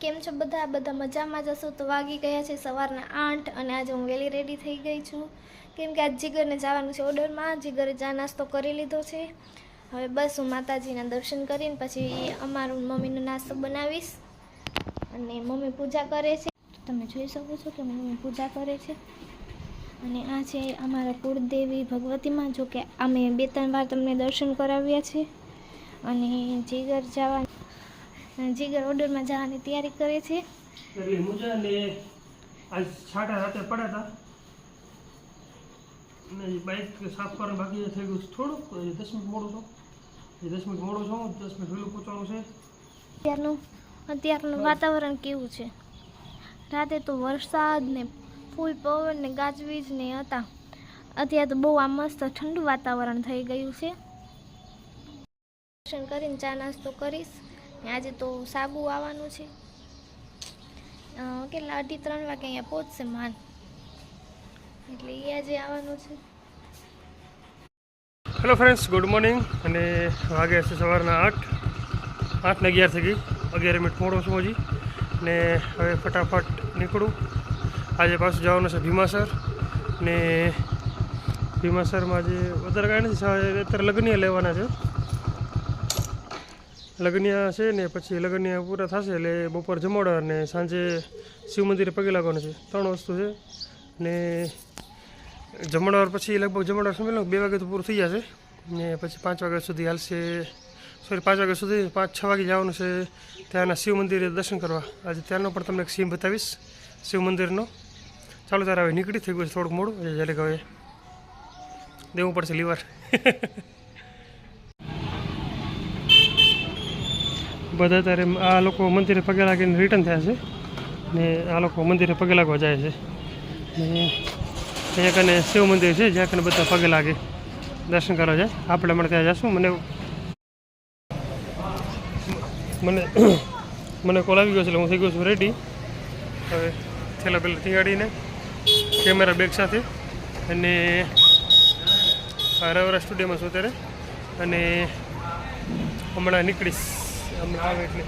કેમ છો બધા? બધા મજામાં જશો તો વાગી ગયા છે સવારના આઠ અને આજે હું વહેલી રેડી થઈ ગઈ છું. કેમ કે આજ જીગરને જવાનું છે ઓર્ડરમાં. જીગરે ચા નાસ્તો કરી લીધો છે. હવે બસ હું માતાજીના દર્શન કરીને પછી અમારું મમ્મીનો નાસ્તો બનાવીશ. અને મમ્મી પૂજા કરે છે. તમે જોઈ શકો છો કે મમ્મી પૂજા કરે છે. અને આ છે અમારા કુળદેવી ભગવતીમાં, જો કે અમે બે ત્રણ વાર તમને દર્શન કરાવ્યા છે. અને જીગર જવા જીગર ઓર્ડરમાં જવાની તૈયારી કરે છે. એટલે મુજા ને આજ છાટા રાતે પડ્યા હતા ને બાઇક સાફ કરવાનું બાકી થઈ ગયું થોડુંક. દસ મિનિટ મોડું છું દસ મિનિટ મોડું છું દસ મિનિટ વહેલું પહોંચવાનું છે. અત્યારનું અત્યારનું વાતાવરણ કેવું છે? રાતે તો વરસાદ ને ફૂલ પવન ને ગાજવીજ ને હતા. અત્યારે તો બહુ આ મસ્ત ઠંડુ વાતાવરણ થઈ ગયું છે. દર્શન કરીને ચા નાસ્તો કરીશ. આજે તો સાબુ આવવાનું છે. કેટલા, અઢી, ત્રણ વાગે અહીંયા પહોંચશે માન એટલે એ આજે આવવાનું છે. હેલો ફ્રેન્ડ્સ ગુડ મોર્નિંગ અને વાગે છે સવારના આઠ. આઠ ને અગિયાર થઈ ગઈ. અગિયાર મિનિટ મોડો છું હજી. ને હવે ફટાફટ નીકળું. આજે પાછું જવાનું છે ભીમાસર. ને ભીમાસરમાં જે વધારે કાંઈ નથી અત્યારે લગ્ન લેવાના છે. લગ્નિયા છે ને પછી લગ્ન પૂરા થશે એટલે બપોર જમાડવા અને સાંજે શિવ મંદિરે પગે લાગવાનું છે. ત્રણ વસ્તુ છે. ને જમણવાર પછી લગભગ જમણવાર સમય લો, બે વાગે તો પૂરું થઈ જશે. ને પછી પાંચ વાગ્યા સુધી હાલશે સોરી પાંચ વાગ્યા સુધી પાંચ છ વાગે જવાનું છે ત્યાંના શિવ મંદિરે દર્શન કરવા. આજે ત્યાંનો પણ તમને એક સીન બતાવીશ, શિવ મંદિરનો. ચાલો ત્યારે હવે નીકળી, થઈ ગયું છે થોડુંક મોડું એટલે હવે દેવું પડશે લીવર. બધા ત્યારે આ લોકો મંદિરે પગે લાગીને રિટર્ન થયા છે. ને આ લોકો મંદિરે પગે લાગવા જાય છે. ને અહીંયા કને શિવ મંદિર છે, જ્યાં કને બધા પગે લાગે દર્શન કરવા જાય. આપણે મને ત્યાં જશું. મને મને મને કોલ આવી ગયો છે એટલે હું થઈ ગયો છું રેડી હવે છેલ્લા પહેલાં ટીંગાડીને કેમેરા બેગ સાથે. અને રવરા સ્ટુડિયોમાં છું અત્યારે. અને હમણાં નીકળીશ. હમણાં આવે એટલે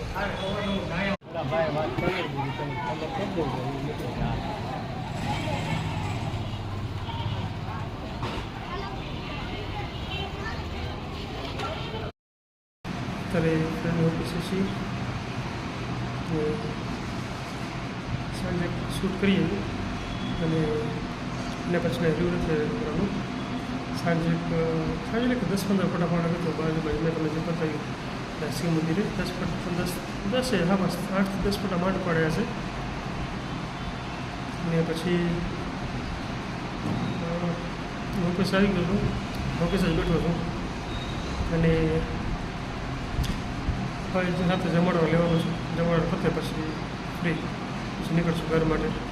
અત્યારે ફ્રેન્ડ ઓફિસે છીએ તો સાંજે શૂટ કરીએ અને એના પછી મેં રહ્યું નથી કરવાનું સાંજે સાંજે કે દસ પંદર ફટાફટ હતો બાજુમાં મેં તમને જે બતાવ્યું શિવ મંદિરે દસ ફૂટ દસ દસે હા, બસ. આઠથી દસ ફૂટ માંડ પડ્યા છે. ને પછી ઓફિસ આવી ગયો છું. ઓફિસ જ બેઠો છું. અને સાથે જમાડવા લેવાનું છે. જમાડવા પછી ફ્રી પછી નીકળશું ઘર માટે.